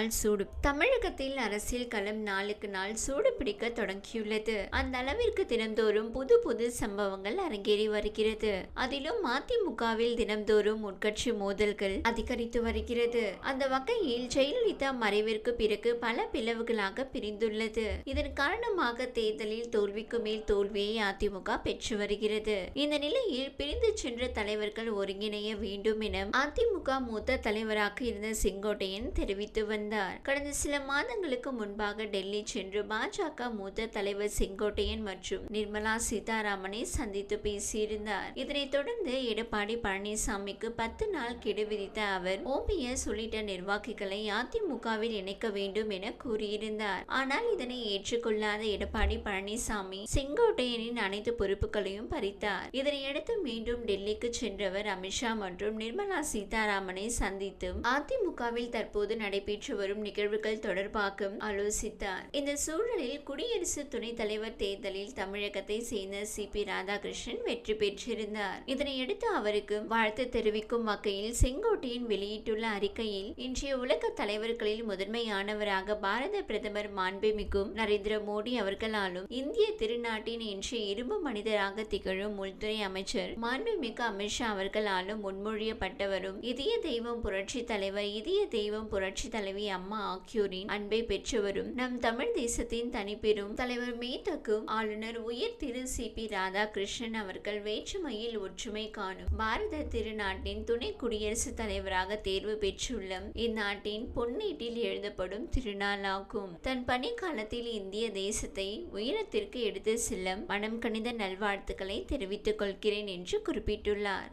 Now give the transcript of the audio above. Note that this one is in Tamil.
நாள் சூடு. தமிழகத்தில் அரசியல் களம் நாளுக்கு நாள் சூடு பிடிக்க தொடங்கியுள்ளது. அந்த அளவிற்கு தினந்தோறும் புது புது சம்பவங்கள் அரங்கேறி வருகிறது. அதிலும் அதிமுகவில் தினந்தோறும் உட்கட்சி மோதல்கள் அதிகரித்து வருகிறது. அந்த வகையில் ஜெயலலிதா மறைவிற்கு பிறகு பல பிளவுகளாக பிரிந்துள்ளது. இதன் காரணமாக தேர்தலில் தோல்விக்கு மேல் தோல்வியை அதிமுக பெற்று வருகிறது. இந்த நிலையில் பிரிந்து சென்ற தலைவர்கள் ஒருங்கிணைய வேண்டும் என அதிமுக மூத்த தலைவராக இருந்த செங்கோட்டையன் தெரிவித்து வந்தார் கடந்த சில மாதங்களுக்கு முன்பாக டெல்லி சென்று பாஜக மூத்த தலைவர் செங்கோட்டையன் மற்றும் நிர்மலா சீதாராமனை சந்தித்து பேசியிருந்தார். இதனைத் தொடர்ந்து எடப்பாடி பழனிசாமிக்கு பத்து நாள் கெடு விதித்த அவர் ஓபிஎஸ் உள்ளிட்ட நிர்வாகிகளை அதிமுகவில் இணைக்க வேண்டும் என கூறியிருந்தார். ஆனால் இதனை ஏற்றுக்கொள்ளாத எடப்பாடி பழனிசாமி செங்கோட்டையனின் அனைத்து பொறுப்புகளையும் பறித்தார். இதனையடுத்து மீண்டும் டெல்லிக்கு சென்றவர் அமித்ஷா மற்றும் நிர்மலா சீதாராமனை சந்தித்து அதிமுகவில் தற்போது நடைபெற்று வரும் நிகழ்வுகள் தொடர்பாகவும் ஆலோசித்தார். இந்த சூழலில் குடியரசு துணைத் தலைவர் தேர்தலில் தமிழகத்தை சேர்ந்த சி. பி. ராதாகிருஷ்ணன் வெற்றி பெற்றிருந்தார். இதனையடுத்து அவருக்கு வாழ்த்து தெரிவிக்கும் வகையில் செங்கோட்டையின் வெளியிட்டுள்ள அறிக்கையில் இன்றைய உலக தலைவர்களில் முதன்மையானவராக பாரத பிரதமர் மாண்புமிகும் நரேந்திர மோடி அவர்களாலும் இந்திய திருநாட்டின் இன்றைய இரும்பு மனிதராக திகழும் உள்துறை அமைச்சர் மாண்புமிகு அமித்ஷா அவர்களாலும் முன்மொழியப்பட்டவரும் இதய தெய்வம் புரட்சி தலைவர் இதய தெய்வம் புரட்சி தலைவி அம்மா ஆகியோரின் அன்பை பெற்றவரும் நம் தமிழ் தேசத்தின் தனிப்பெரும் தலைவர் மேத்தக்கும் ஆளுநர் உயர் திரு சி. பி. ராதாகிருஷ்ணன் அவர்கள் வேற்றுமையில் ஒற்றுமை காணும். பாரத திருநாட்டின் துணை குடியரசுத் தலைவராக தேர்வு பெற்றுள்ள இந்நாட்டின் பொன்னீட்டில் எழுதப்படும் திருநாளாகும். தன் பணிக்காலத்தில் இந்திய தேசத்தை உயரத்திற்கு எடுத்து செல்ல மனம் கணித நல்வாழ்த்துக்களை தெரிவித்துக் கொள்கிறேன் என்று குறிப்பிட்டுள்ளார்.